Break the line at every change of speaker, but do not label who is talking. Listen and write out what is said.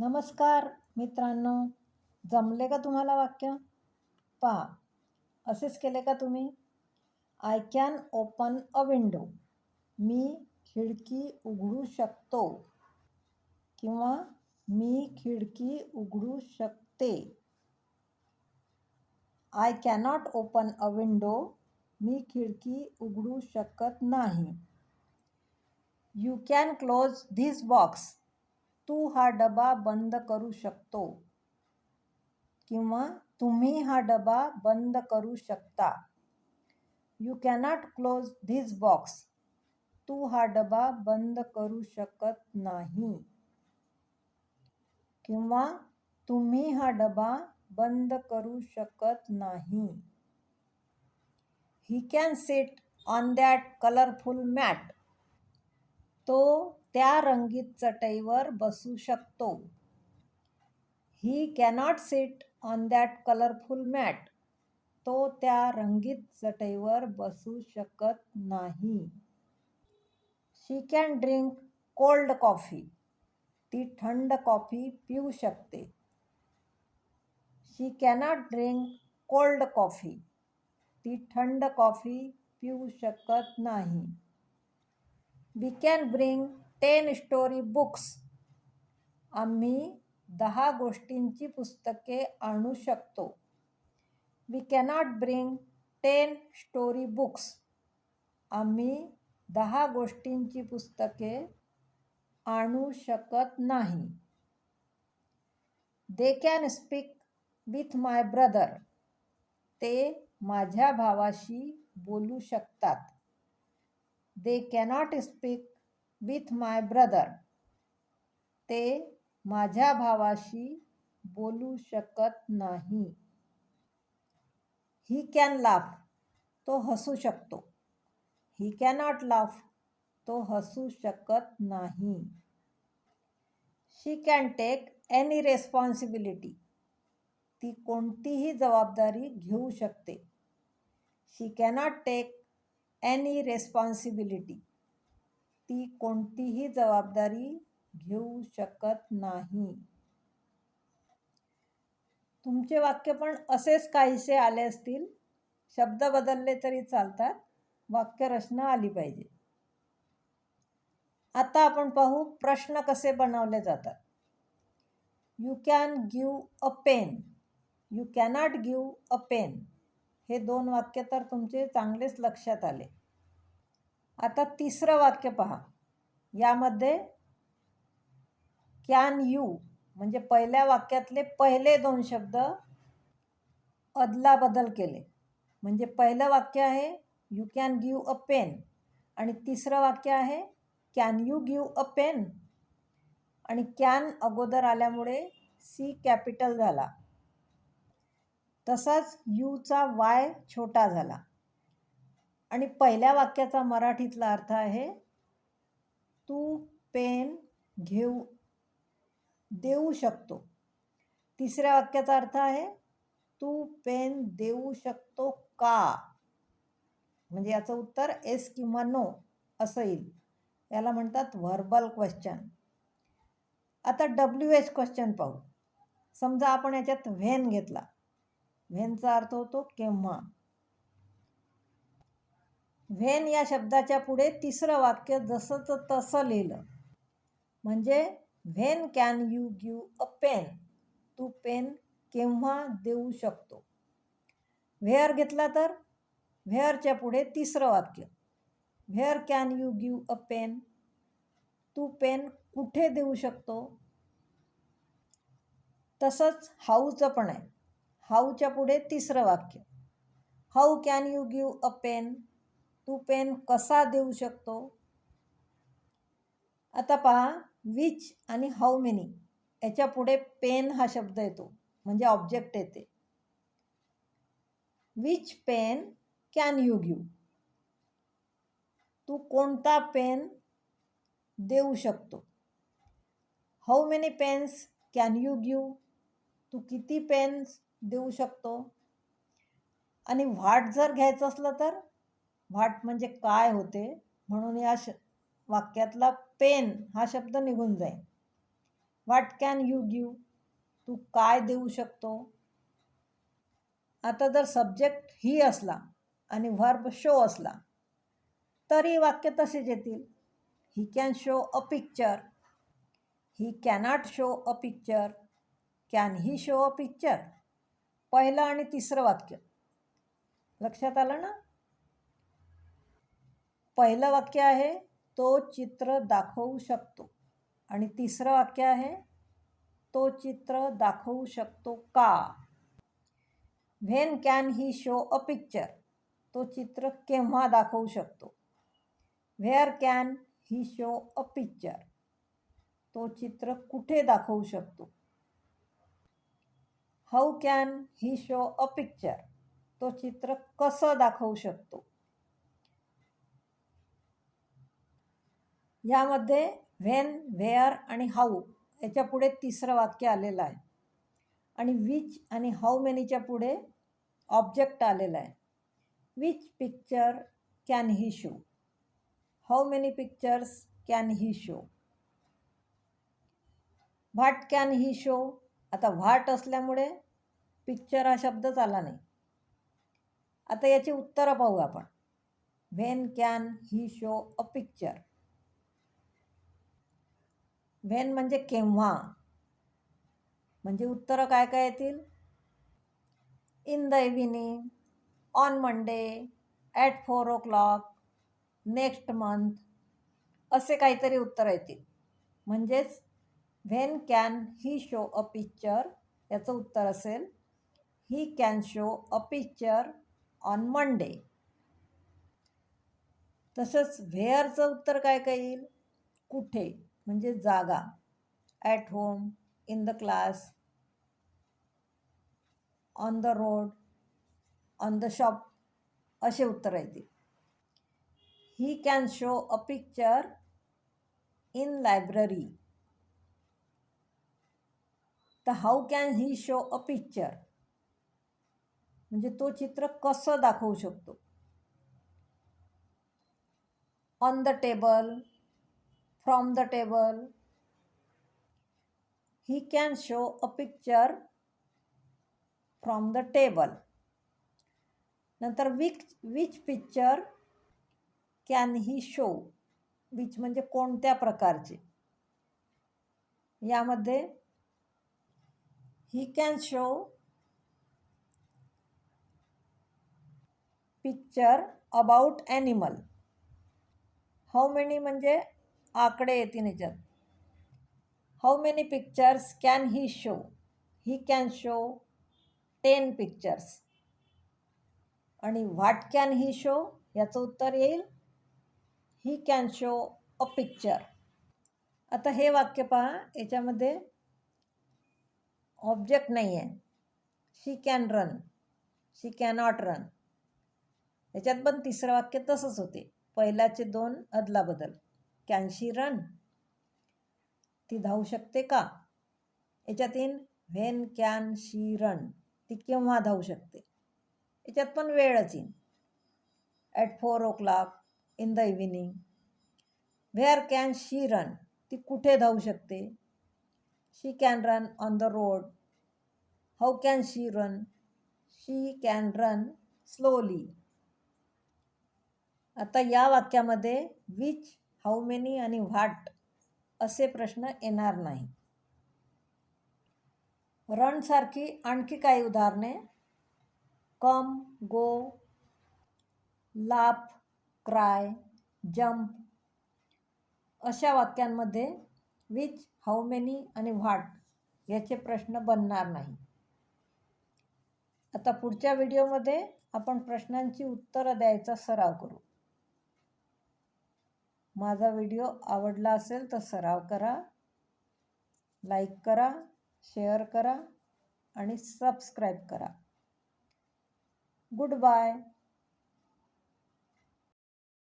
नमस्कार मित्रांनो. जमले का तुम्हाला वाक्य? पहा. असेच केले का तुम्ही? I can open a window मी खिडकी उघडू शकतो. किंवा मी खिडकी उघडू शकते. I cannot open a window मी खिडकी उघडू शकत नाही. You can close this box तू हा डबा बंद करू शकतो. किंवा तुम्ही हा डबा बंद करू शकता. You cannot close this box तू हा डबा बंद करू शकत नाही. किंवा तुम्ही हा डबा बंद करू शकत नाही. He can sit on that colourful mat तो त्या रंगीत चटईवर बसू शकतो. He cannot sit on that colourful mat तो त्या रंगीत चटईवर बसू शकत नाही. She can drink cold coffee ती थंड कॉफी पिऊ शकते. She cannot drink cold coffee ती थंड कॉफी पिऊ शकत नाही. We can bring ten story books आम्ही दहा गोष्टींची पुस्तके आणू शकतो. We cannot bring ten story books आम्ही दहा गोष्टींची पुस्तके आणू शकत नाही. They can speak with my brother ते माझ्या भावाशी बोलू शकतात. They cannot speak with my brother ते माझ्या भावाशी बोलू शकत नाही. ही कॅन लाफ तो हसू शकतो. ही कॅनॉट लाफ तो हसू शकत नाही. She can take any responsibility ती कोणतीही जबाबदारी घेऊ शकते. She cannot take any responsibility ती कोणतीही जबाबदारी घेऊ शकत नाही. तुमचे वाक्य पण असेच काहीसे आले असतील. शब्द बदलले तरी चालतात. वाक्यरचना आली पाहिजे. आता आपण पाहू प्रश्न कसे बनवले जातात. You can give a pen you cannot give a pen हे दोन वाक्य तर तुमचे चांगलेच लक्षात आले. आता तिसरं वाक्य पहा. यामध्ये कॅन यू म्हणजे पहिल्या वाक्यातले पहिले दोन शब्द अदलाबदल केले. म्हणजे पहिलं वाक्य आहे you can give a pen आणि तिसरं वाक्य आहे can you give a pen आणि कॅन अगोदर आल्यामुळे सी कॅपिटल झाला. तसाच यूचा वाय छोटा झाला. आणि पहिल्या वाक्याचा मराठीतला अर्थ आहे तू पेन घेऊ देऊ शकतो. तिसऱ्या वाक्याचा अर्थ आहे तू पेन देऊ शकतो का? म्हणजे याचं उत्तर एस किंवा नो असं येईल. याला म्हणतात व्हर्बल क्वेश्चन आता डब्ल्यू एच क्वेश्चन पाहू. समजा आपण याच्यात व्हेन घेतला. व्हेनचा अर्थ होतो केव्हा. व्हेन या शब्दाच्या पुढे तिसरं वाक्य जसंच तसं लिहिलं. म्हणजे when can you give a pen? Tu pen केव्हा देऊ शकतो? व्हेअर घेतला तर? व्हेअरच्या पुढे तिसरं वाक्य. Where can you give a pen? Tu pen कुठे देऊ शकतो? तसंच हाऊचं पण आहे. हाऊच्या पुढे तिसरं वाक्य. How can you give a pen? Tu pen कसा देऊ शकतो? आता पहा विच आणि हाऊ मेनी याच्यापुढे पेन हा शब्द येतो म्हणजे ऑब्जेक्ट येते. Which pen can you give तू कोणता पेन देऊ शकतो? How many pens can you give तू किती पेन्स देऊ शकतो. आणि व्हाट जर घ्यायचं असलं तर व्हाट म्हणजे काय होते? म्हणून या श वाक्यातला पेन हा शब्द निघून जाईल. व्हॉट कॅन यू गिव तू काय देऊ शकतो? आता जर सब्जेक्ट ही असला आणि व्हर्ब शो असला तरी वाक्य तसेच येतील. He can show a picture he cannot show a picture can he show a picture पहिलं आणि तिसरं वाक्य. लक्षात आलं ना? पहिलं वाक्य आहे तो चित्र दाखवू शकतो. आणि तिसरं वाक्य आहे तो चित्र दाखवू शकतो का? When can he show a picture तो चित्र केव्हा दाखवू शकतो? Where can he show a picture तो चित्र कुठे दाखवू शकतो? How can he show a picture तो चित्र कसं दाखवू शकतो? यामध्ये व्हेन व्हेअर आणि हाऊ याच्यापुढे तिसरं वाक्य आलेलं आहे. आणि विच आणि हाऊ मेनीच्या पुढे ऑब्जेक्ट आलेला आहे. Which picture can he show how many pictures can he show what can he show आता व्हाट असल्यामुळे पिक्चर हा शब्दच आला नाही. आता याची उत्तरं पाहू आपण. When can he show a picture when म्हणजे केव्हा? म्हणजे उत्तरं काय काय येतील? In the evening on Monday at four o'clock next month असे काहीतरी उत्तरं येतील. म्हणजेच when can he show a picture याचं उत्तर असेल he can show a picture on Monday तसंच व्हेअरचं उत्तर काय काय येईल? कुठे? म्हणजे जागा. At home in the class on the road on the shop असे उत्तर येतील. He can show a picture in library तर how can he show a picture म्हणजे तो चित्र कसं दाखवू शकतो? On the table from the table he can show a picture from the table नंतर which which picture can he show which म्हणजे कोणत्या प्रकारचे? यामध्ये he can show picture about animal how many म्हणजे आकडे येतील याच्यात? How many pictures can he show he can show ten pictures आणि व्हॉट कॅन ही शो याचं उत्तर येईल. He can show a picture आता हे वाक्य पहा. याच्यामध्ये ऑब्जेक्ट नाही आहे. She can run she cannot run याच्यात पण तिसरं वाक्य तसंच होते. पहिल्याचे दोन अदलाबदल कॅन शी रन ती धावू शकते का? याच्यात in when can she run ती केव्हा धावू शकते? याच्यात पण वेळच येईन. At four o'clock in the evening where can she run ती कुठे धावू शकते? She can run on the road how can she run she can run slowly आता या वाक्यामध्ये विच हाऊ मेनी आणि व्हाट असे प्रश्न येणार नाही. रणसारखी आणखी काही उदाहरणे. Come go laugh cry jump अशा वाक्यांमध्ये विच हाऊ मेनी आणि व्हाट याचे प्रश्न बनणार नाही. आता पुढच्या व्हिडिओमध्ये आपण प्रश्नांची उत्तरं द्यायचा सराव करू. माझा व्हिडिओ आवडला असेल तर सराव करा लाईक करा शेअर करा आणि सबस्क्राईब करा. Good bye.